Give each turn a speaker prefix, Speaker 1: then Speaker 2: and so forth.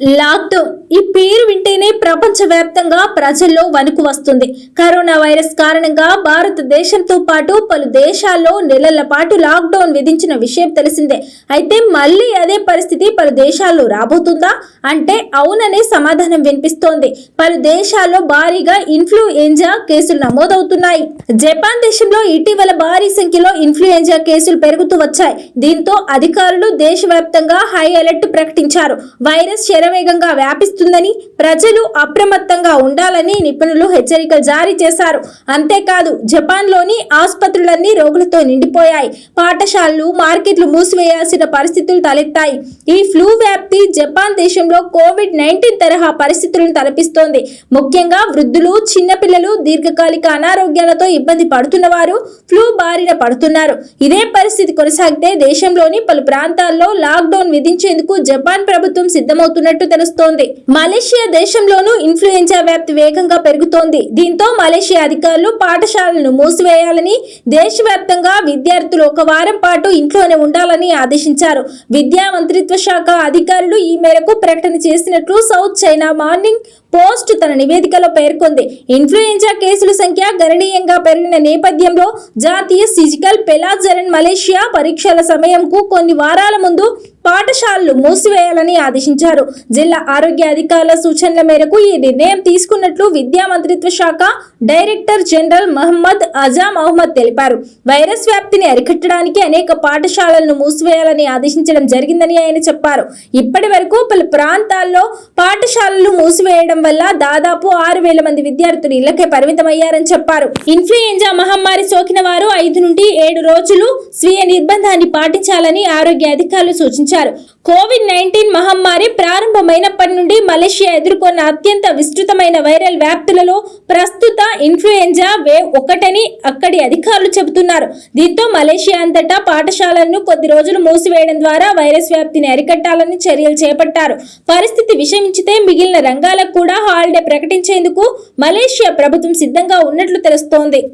Speaker 1: Lockdown ఈ పేరు వింటేనే ప్రపంచవ్యాప్తంగా ప్రజల్లో వణుకు వస్తుంది. కరోనా వైరస్ కారణంగా భారతదేశంతో పాటు పలు దేశాల్లో నెలల పాటు లాక్డౌన్ విధించిన విషయం తెలిసిందే. అయితే మళ్ళీ అదే పరిస్థితి పలు దేశాల్లో రాబోతుందా? అంటే అవుననే సమాధానం వినిపిస్తోంది. పలు దేశాల్లో భారీగా ఇన్ఫ్లుయెంజా కేసులు నమోదవుతున్నాయి. జపాన్ దేశంలో ఇటీవల భారీ సంఖ్యలో ఇన్ఫ్లుయెంజా కేసులు పెరుగుతూ వచ్చాయి. దీంతో అధికారులు దేశవ్యాప్తంగా హై అలర్ట్ ప్రకటించారు. వైరస్ శరవేగంగా వ్యాపిస్తుందని ప్రజలు అప్రమత్తంగా ఉండాలని నిపుణులు హెచ్చరికలు జారీ చేశారు. అంతేకాదు జపాన్లోని ఆసుపత్రులన్నీ రోగులతో నిండిపోయాయి. పాఠశాలలు మార్కెట్లు మూసివేయాల్సిన పరిస్థితులు తలెత్తాయి. ఈ ఫ్లూ వ్యాప్తి జపాన్ దేశంలో కోవిడ్ నైన్టీన్ తరహా పరిస్థితులను తలపిస్తోంది. ముఖ్యంగా వృద్ధులు చిన్నపిల్లలు దీర్ఘకాలిక అనారోగ్యాలతో ఇబ్బంది పడుతున్న వారు ఫ్లూ బారిన పడుతున్నారు. ఇదే పరిస్థితి కొనసాగితే దేశంలోని పలు ప్రాంతాల్లో లాక్డౌన్ విధించేందుకు జపాన్ ప్రభుత్వం సిద్ధమవుతున్నట్టు తెలుస్తోంది. మలేషియా దేశంలోనూ ఇన్ఫ్లుయెంజా వ్యాప్తి వేగంగా పెరుగుతోంది. దీంతో మలేషియా అధికారులు పాఠశాలలను మూసివేయాలని దేశవ్యాప్తంగా విద్యార్థులు ఒక వారం పాటు ఇంట్లోనే ఉండాలని ఆదేశించారు. విద్యా మంత్రిత్వ శాఖ అధికారులు ఈ మేరకు ప్రకటన చేసినట్లు సౌత్ చైనా మార్నింగ్ పోస్ట్ తన నివేదికలో పేర్కొంది. ఇన్ఫ్లుయెంజా కేసుల సంఖ్య గణనీయంగా పెరిగిన నేపథ్యంలో జాతీయ సిజికల్ పెలాజరన్ మలేషియా పరీక్షల సమయంకు కొన్ని వారాల ముందు పాఠశాలలు మూసివేయాలని ఆదేశించారు. జిల్లా ఆరోగ్య అధికారుల సూచనల మేరకు ఈ నిర్ణయం తీసుకున్నట్లు విద్యా మంత్రిత్వ శాఖ డైరెక్టర్ జనరల్ మహమ్మద్ అజామ్ అహ్మద్ తెలిపారు. వైరస్ వ్యాప్తిని అరికట్టడానికి అనేక పాఠశాలలను మూసివేయాలని ఆదేశించడం జరిగిందని ఆయన చెప్పారు. ఇప్పటి వరకు పలు ప్రాంతాల్లో పాఠశాలలు మూసివేయడం వల్ల దాదాపు ఆరు వేల మంది విద్యార్థులు ఇళ్ళకే పరిమితమయ్యారని చెప్పారు. ఇన్ఫ్లుయెంజా మహమ్మారి సోకిన వారు ఐదు నుండి ఏడు రోజులు స్వీయ నిర్బంధాన్ని పాటించాలని ఆరోగ్య అధికారులు సూచించారు. కోవిడ్ నైన్టీన్ మహమ్మారి ప్రారంభమైనప్పటి నుండి మలేషియా ఎదుర్కొన్న అత్యంత విస్తృతమైన వైరల్ వ్యాప్తులలో ప్రస్తుత ఇన్ఫ్లుయెంజా వేవ్ ఒకటని అక్కడి అధికారులు చెబుతున్నారు. దీంతో మలేషియా అంతటా పాఠశాలలను కొద్ది రోజులు మూసివేయడం ద్వారా వైరస్ వ్యాప్తిని అరికట్టాలని చర్యలు చేపట్టారు. పరిస్థితి విషమించితే మిగిలిన రంగాలకు కూడా హాలిడే ప్రకటించేందుకు మలేషియా ప్రభుత్వం సిద్ధంగా ఉన్నట్లు తెలుస్తోంది.